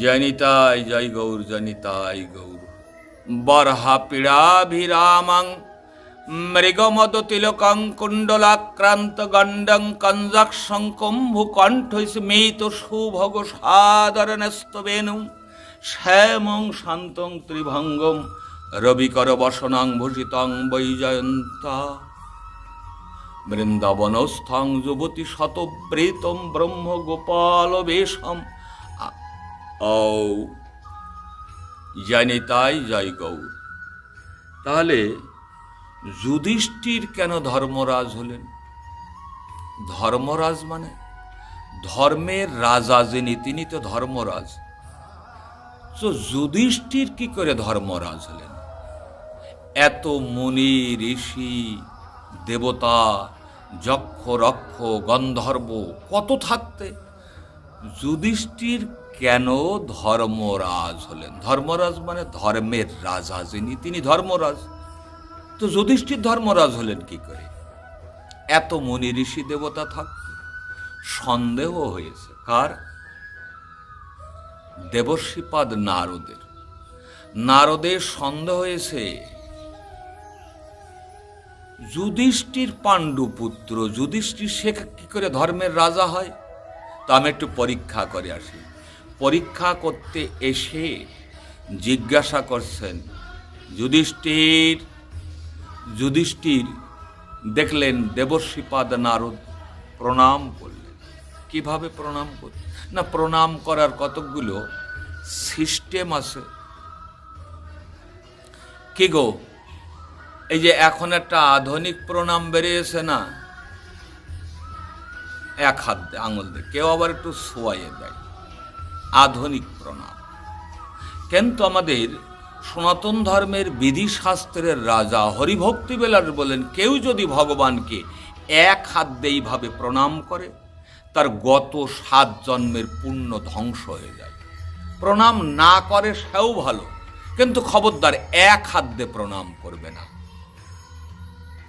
জনিতাই জয় গৌর, জনিতাই গৌর। বরহা পীড়াভিরামাং মৃগমদ তিলকং, কুণ্ডলাক্রান্ত গণ্ডং কঞ্জাক্ষং কম্ভু কণ্ঠ স্মিত সুভগ সাদর নস্তবেনু শ্যামং শান্তং ত্রিভঙ্গম, রবিকর বসনাং ভূষিতং বৈজয়ন্তা। বৃন্দাবনস্থং যুবতী শতপ্রীতম ব্রহ্ম গোপাল বেশম ও জনিতাই জয় গৌর। তাহলে যুধিষ্ঠির কেন ধর্মরাজ হলেন? ধর্মরাজ মানে? ধর্মের রাজা যিনি, তিনি তো ধর্মরাজ। তো যুধিষ্ঠির কি করে ধর্মরাজ হলেন? এত মুনি, ঋষি, দেবতা যক্ষ রক্ষ গন্ধর্ব কত থাকতে? যুধিষ্ঠির কেন ধর্মরাজ হলেন? ধর্মরাজ মানে ধর্মের রাজা যিনি, তিনি ধর্মরাজ। তো যুধিষ্ঠির ধর্মরাজ হলেন কি করে? এত মুনি ঋষি দেবতা থাকতে সন্দেহ হয়েছে। কার? দেবশ্রীপাদ নারদের। নারদের সন্দেহ হয়েছে, যুধিষ্ঠির পাণ্ডুপুত্র, যুধিষ্ঠির সে কি করে ধর্মের রাজা হয়? তা আমি একটু পরীক্ষা করে আসি। পরীক্ষা করতে এসে জিজ্ঞাসা করছেন, যুধিষ্ঠির যুধিষ্ঠির দেখলেন দেবশ্রীপাদ নারদ প্রণাম করলেন। কীভাবে প্রণাম করলেন না, প্রণাম করার কতকগুলো সিস্টেম আছে। কি গো, এই যে এখন একটা আধুনিক প্রণাম বেরিয়েছে না? এক হাত আঙুল দিয়ে কেউ আবার একটু শোয়াইয়ে দেয়। আধুনিক প্রণাম। কিন্তু আমাদের সনাতন ধর্মের বিধি শাস্ত্রের রাজা হরিভক্তি বেলার বলেন, কেউ যদি ভগবানকে এক হাত এইভাবে প্রণাম করে, তার গত সাত জন্মের পুণ্য ধ্বংস হয়ে যায়। প্রণাম না করে সেও ভালো, কিন্তু খবরদার এক হাত দিয়ে প্রণাম করবে না।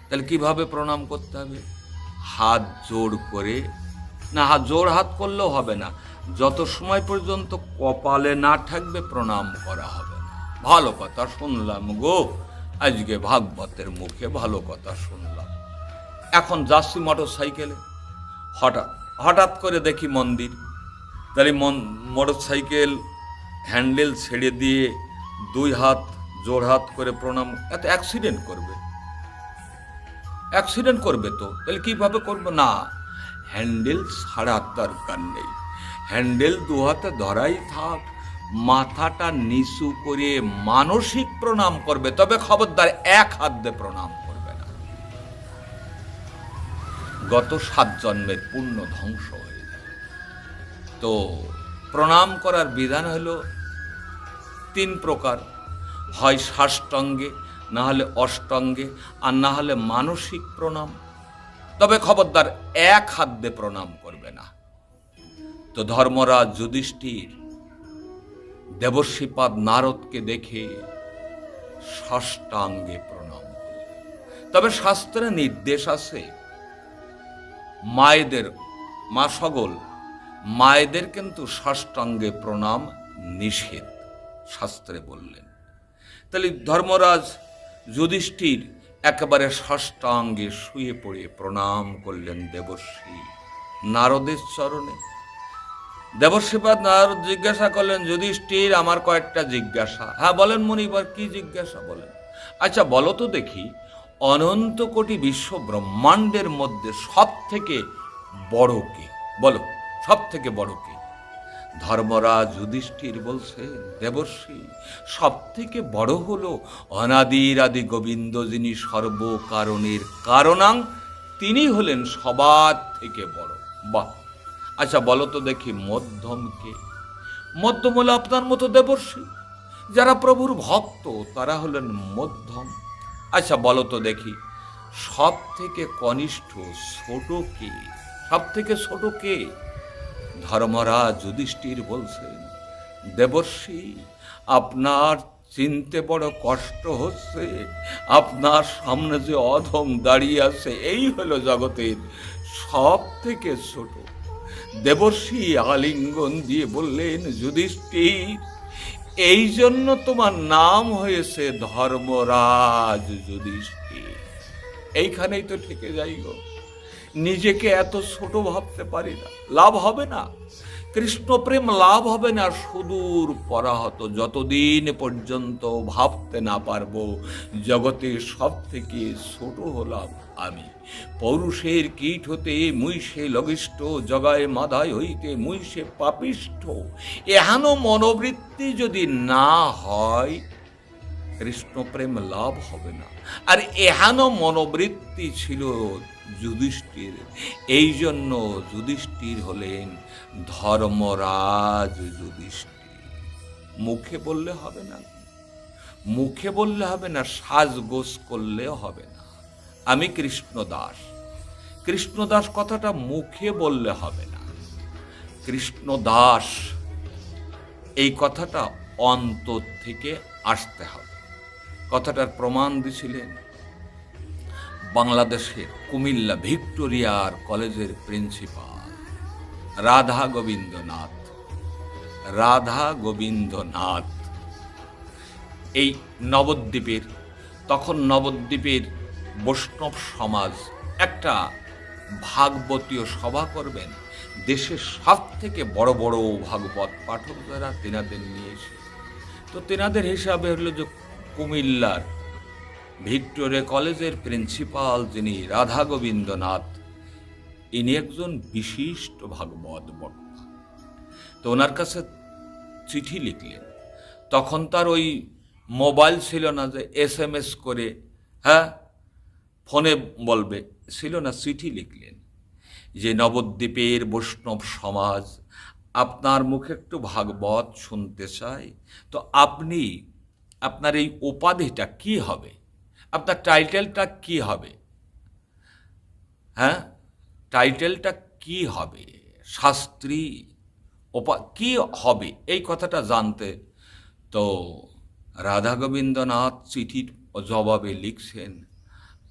তাহলে কীভাবে প্রণাম করতে হবে? হাত জোড় করে, না হাত জোড় হাত করলেও হবে না যত সময় পর্যন্ত কপালে না থাকবে, প্রণাম করা হবে না। ভালো কথা শুনলাম গো। আজকে ভাগবতের মুখে ভালো কথা শুনলাম। এখন যাচ্ছি মোটর সাইকেলে হঠাৎ হঠাৎ করে দেখি মন্দির। তাহলে মন মোটর সাইকেল হ্যান্ডেল ছেড়ে দিয়ে দুই হাত, জোড় হাত করে প্রণাম, এত অ্যাক্সিডেন্ট করবে। অ্যাক্সিডেন্ট করবে তো, তাহলে কীভাবে করব? না, হ্যান্ডেল ছাড়ার দরকার নেই। হ্যান্ডেল দু হাতে ধরাই থাক, মাথাটা নিচু করে মানসিক প্রণাম করবে, তবে খবরদার এক হাত দিয়ে প্রণাম করবে না। গত সাত জন্মের পূর্ণ ধ্বংস হয়ে যায়। তো প্রণাম করার বিধান হলো তিন প্রকার। হয় সাষ্টাঙ্গে, না হলে অষ্টঙ্গে, আর না হলে মানসিক প্রণাম। তবে খবরদার এক হাত দিয়ে প্রণাম তো ধর্মরাজ যুধিষ্ঠির দেবশ্রীপাদ নারদকে দেখে ষষ্ঠাঙ্গে প্রণাম তবে শাস্ত্রে নির্দেশ আছে, মায়েদের, মা সগল মায়েদের কিন্তু ষষ্ঠাঙ্গে প্রণাম নিষেধ, শাস্ত্রে বললেন। তাহলে ধর্মরাজ যুধিষ্ঠির একেবারে ষষ্ঠাঙ্গে শুয়ে পড়ে প্রণাম করলেন দেবশ্রী নারদের চরণে। দেবশ্রীপাদ নারদ জিজ্ঞাসা করলেন, যুধিষ্ঠির, আমার কয়েকটা জিজ্ঞাসা। হ্যাঁ বলেন মনিবার, কি জিজ্ঞাসা বলেন? আচ্ছা বলো তো দেখি, অনন্ত কোটি বিশ্ব ব্রহ্মাণ্ডের মধ্যে সব থেকে বড় কে? বলো সব থেকে বড় কে? ধর্মরাজ যুধিষ্ঠির বলছে দেবশ্রী সব থেকে বড় হলো অনাদির আদি গোবিন্দ যিনি সর্বকারণের কারণাং, তিনি হলেন সবার থেকে বড়। বাহ! আচ্ছা বলো তো দেখি, মধ্যম কে? মধ্যম হলো আপনার মতো দেবর্ষী। যারা প্রভুর ভক্ত, তারা হলেন মধ্যম। আচ্ছা বলো তো দেখি সব থেকে কনিষ্ঠ ছোট কে? সব থেকে ছোট কে? ধর্মরাজ যুধিষ্ঠির বলছেন, দেবর্ষী, আপনার চিনতে বড় কষ্ট হচ্ছে। আপনার সামনে যে অধম দাঁড়িয়ে আছে, এই হলো জগতের সব থেকে ছোট দেবর্ষী আলিঙ্গন দিয়ে বললেন যুধিষ্ঠির এই জন্য তোমার নাম হয়েছে ধর্মরাজ যুধিষ্ঠির এইখানেই তো ঠেকে যাই গো নিজেকে এত ছোট ভাবতে পারি না। লাভ হবে না। কৃষ্ণপ্রেম লাভ হবে না, সুদূর পরাহত। যতদিন পর্যন্ত ভাবতে না পারব, জগতে সব থেকে ছোট হলাম আমি। পৌরুষের কীট হতে মুই সে লঘিষ্ঠ, জগায় মাধায় হইতে মুই সে পাপিষ্ঠ। এহানো মনোবৃত্তি যদি না হয় কৃষ্ণপ্রেম লাভ হবে না। আর এহানো মনোবৃত্তি ছিল যুধিষ্ঠির। এই জন্য যুধিষ্ঠির হলেন ধর্মরাজ যুধিষ্ঠির। মুখে বললে হবে না। মুখে বললে হবে না, সাজগোজ করলেও হবে না। আমি কৃষ্ণদাস। কৃষ্ণদাস কথাটা মুখে বললে হবে না। কৃষ্ণদাস, এই কথাটা অন্তর থেকে আসতে হবে। কথাটার প্রমাণ দিছিলেন বাংলাদেশের কুমিল্লা ভিক্টোরিয়ার কলেজের প্রিন্সিপাল রাধা গোবিন্দনাথ। রাধা গোবিন্দনাথ। এই নবদ্বীপের, তখন নবদ্বীপের বৈষ্ণব সমাজ একটা ভাগবতীয় সভা করবেন। দেশের সব থেকে বড় বড় ভাগবত পাঠক যারা তেনাদের নিয়ে এসে। তো তেনাদের হিসাবে হলো যে কুমিল্লার ভিক্টোরিয়া কলেজের প্রিন্সিপাল যিনি রাধা গোবিন্দনাথ ইনি একজন বিশিষ্ট ভাগবত বক্তা। তো ওনার কাছে চিঠি লিখলেন। তখন তার ওই মোবাইল ছিল না যে এস এম এস করে হ্যাঁ ফোনে বলবে, ছিল না, চিঠি লিখলেন। যে নবদ্বীপের বৈষ্ণব সমাজ, আপনার মুখে একটু ভাগবত শুনতে চাই, তো আপনি আপনার এই উপাধিটা কি হবে? আপনার টাইটেলটা কি হবে? হ্যাঁ? টাইটেলটা কি হবে? শাস্ত্রী উপা কি হবে? এই কথাটা জানতে তো রাধা গোবিন্দনাথ চিঠির জবাবে লিখছেন,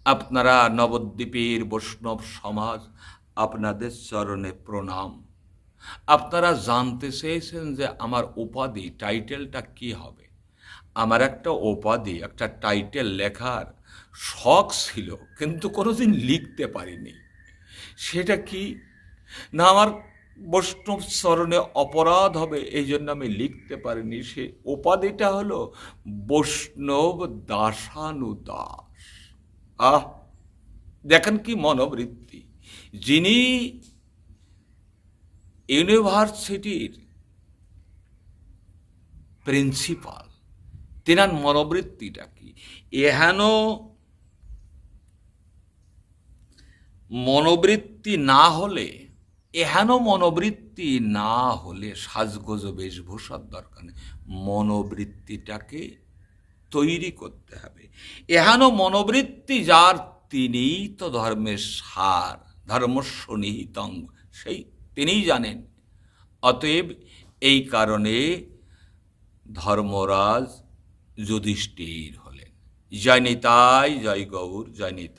আপনারা নবদ্বীপের বৈষ্ণব সমাজ, আপনাদের চরণে প্রণাম। আপনারা জানতে চেয়েছেন যে আমার উপাধি, টাইটেলটা কি হবে? আমার একটা উপাধি একটা টাইটেল লেখার শখ ছিল, কিন্তু কোনোদিন লিখতে পারিনি। সেটা কি? না, আমার বৈষ্ণব চরণে অপরাধ হবে এই জন্য আমি লিখতে পারিনি। সে উপাধিটা হলো বৈষ্ণব দাসানুদাস। আহ! দেখেন কি মনোবৃত্তি। যিনি ইউনিভার্সিটির প্রিন্সিপাল তেনার মনোবৃত্তিটা কি? এহেন মনোবৃত্তি না হলে, এহেন মনোবৃত্তি না হলে সাজগোজ বেশভূষার দরকার নেই। মনোবৃত্তিটাকে তৈরি করতে হবে। এহেন মনোবৃত্তি যার তিনিই তো ধর্মের সার, ধর্মস্ব নিহিতং সেই তিনিই জানেন। অতএব এই কারণে ধর্মরাজ যুধিষ্ঠির হলেন। জয় নিতাই জয় গৌর জয় নিতাই